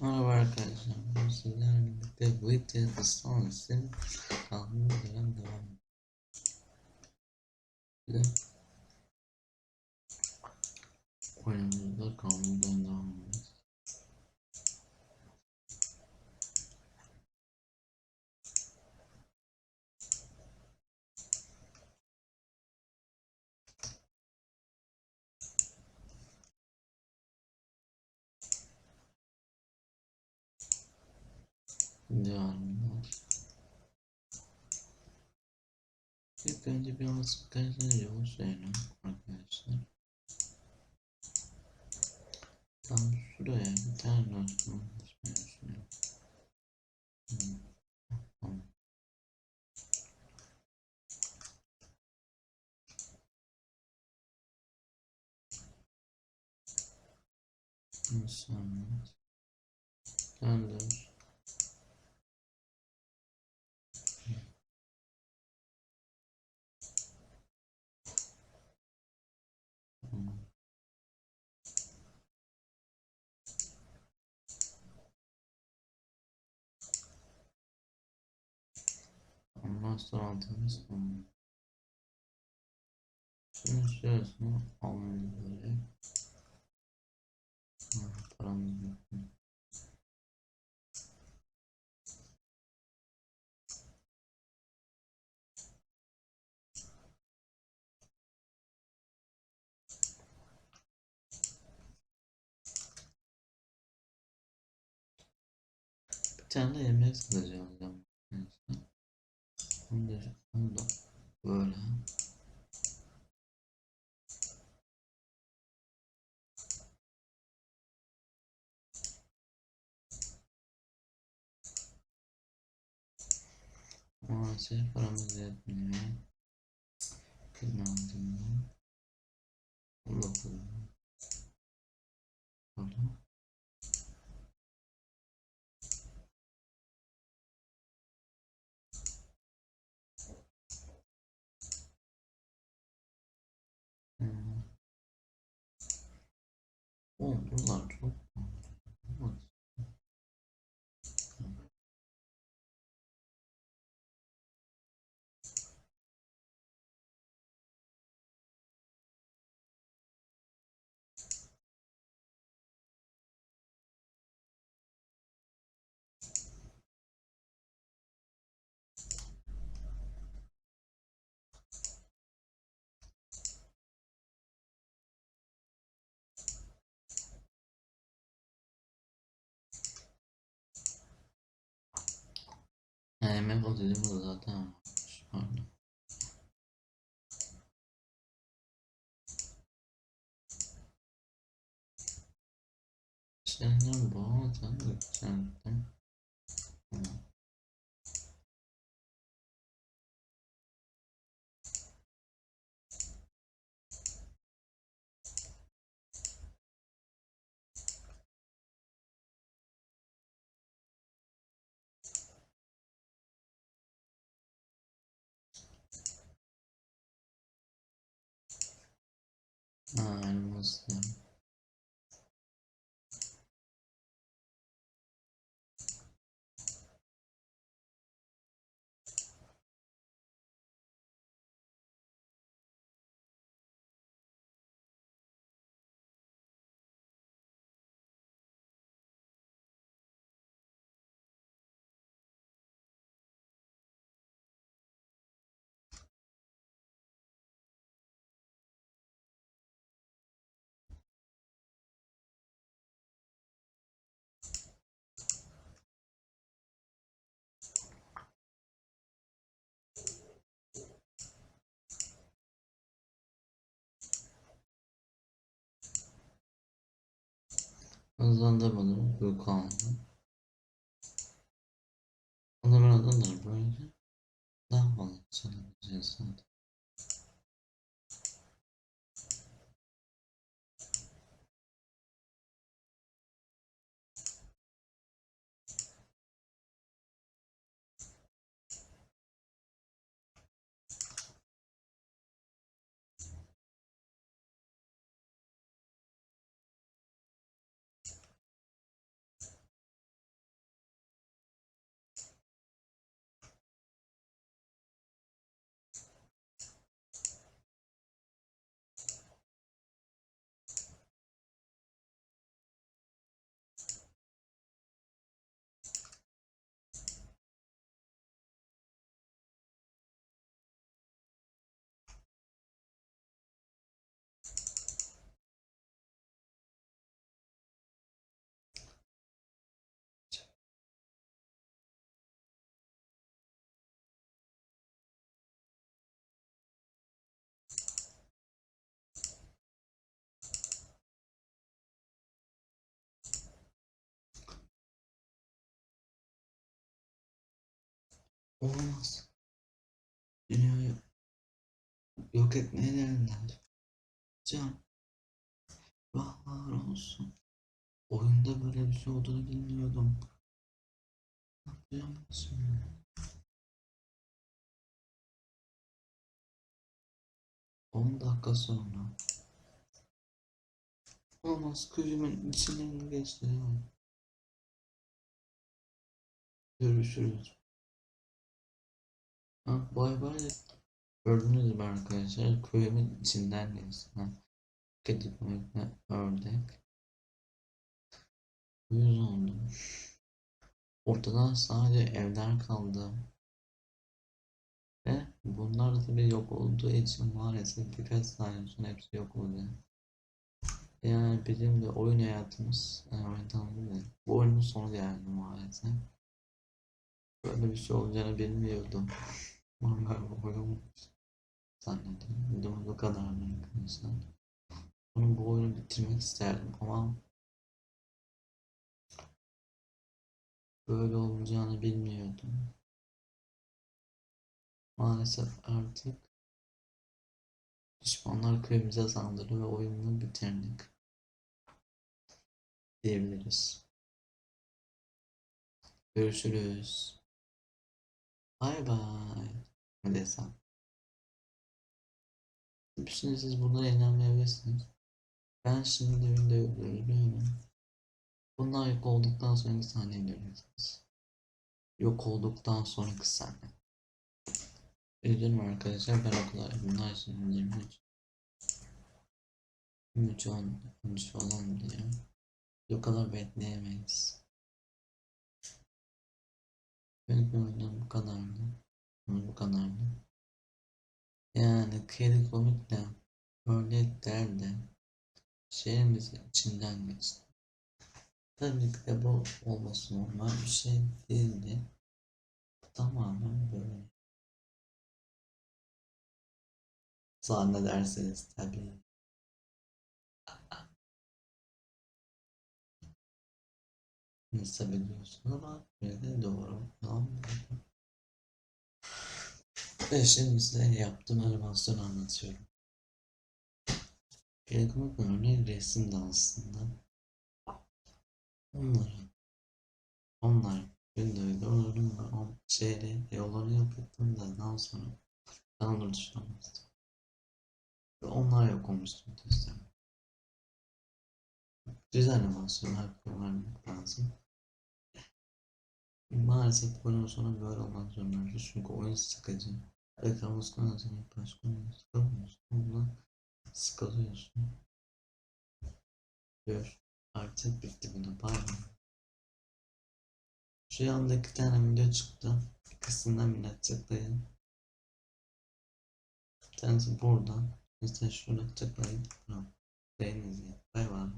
Merhaba arkadaşlar. Bugün sizlerle birlikte bu iti ıslanmasın kaldığı yerden devam de oyunumuzda kaldığı yerden devam ediyoruz. Devamında. İlk önce bir arkadaşlar yavaş yayına arkadaşlar. Tam şuraya bir tane dostum düşünüyorum. İnsanlar. Tamam. Altımız tamam. Şimdi şurasını gerek. Ha, Paramız yok. Bir tane de yemek satacağım. Da, onu da böyle. Maalesef paramız yetmiyor. Kırma altından. Allah 어, 이거 안 Ha, yemek o dediğim o da zaten. Pardon. Sen de senden. Tamam. Ha, elmaslar. Hızlandırmadım. Bu kaldı. Hızlandırmadan da böyle daha fazla çalışacağız zaten. Olamaz. Dünyayı yok etmeye geldiler. Can. Vahlar olsun. Oyunda böyle bir şey olduğunu bilmiyordum. Ne yapacağım şimdi? On dakika sonra. Olamaz köyümün içinden geçti. Görüşürüz. Ha, bay bay. Gördünüz mü arkadaşlar? Köyümün içinden geçti. Ha. Koyukla ördek. Uyuz oldum. Ortadan sadece evler kaldı. Ve bunlar da tabii yok olduğu için maalesef birkaç saniye sonra hepsi yok olacak. Yani bizim de oyun hayatımız, yani tamam. Bu oyunun sonu geldi maalesef. Böyle bir şey olacağını bilmiyordum. Normal bir oyun zannediyorum. Videomuz bu kadar arkadaşlar. Bunu bu oyunu bitirmek isterdim ama böyle olacağını bilmiyordum. Maalesef artık düşmanlar köyümüze saldırdı ve oyunu bitirdik diyebiliriz. Görüşürüz. Bay bay. Desem. Şimdi siz bunlara inanmayabilirsiniz. Ben şimdi de videoyu durduruyorum. Bunlar yok olduktan sonraki sahneyi göreceksiniz. Yok olduktan sonraki sahne. Üzülme arkadaşlar ben o kadar bunlar şimdi 23 23 10 13 falan diyor. O kadar bekleyemeyiz. Benim bu kadardı. Bu kadardı. Yani kedi komik de ördekler de şehrimizin içinden geçti. Tabii ki de bu olması normal bir şey değildi. Tamamen böyle. Zannederseniz tabii. Nasıl biliyorsun ama böyle de doğru. Tamam size yaptığım animasyonu anlatıyorum. Gerekmek örneği resim de aslında. Onları, onlar videoyu gördüm ve o şeyle da daha sonra ben onları düşünemezdim. Ve onlar yok olmuştu düzden. Düz animasyonlar kullanmak lazım. Maalesef oyunun sonu böyle olmak zorundaydı çünkü oyun sıkıcı. Ekranı sıkılınca başka oyun sıkılmıyorsun. Ondan sıkılıyorsun. Gör. Artık bitti bunu. Bay. Şu anda iki tane video çıktı. İkisinden minnet tıklayın. Bir tanesi burada. İşte şuna tıklayın. Tamam. Beğenin izleyin. Bay bay.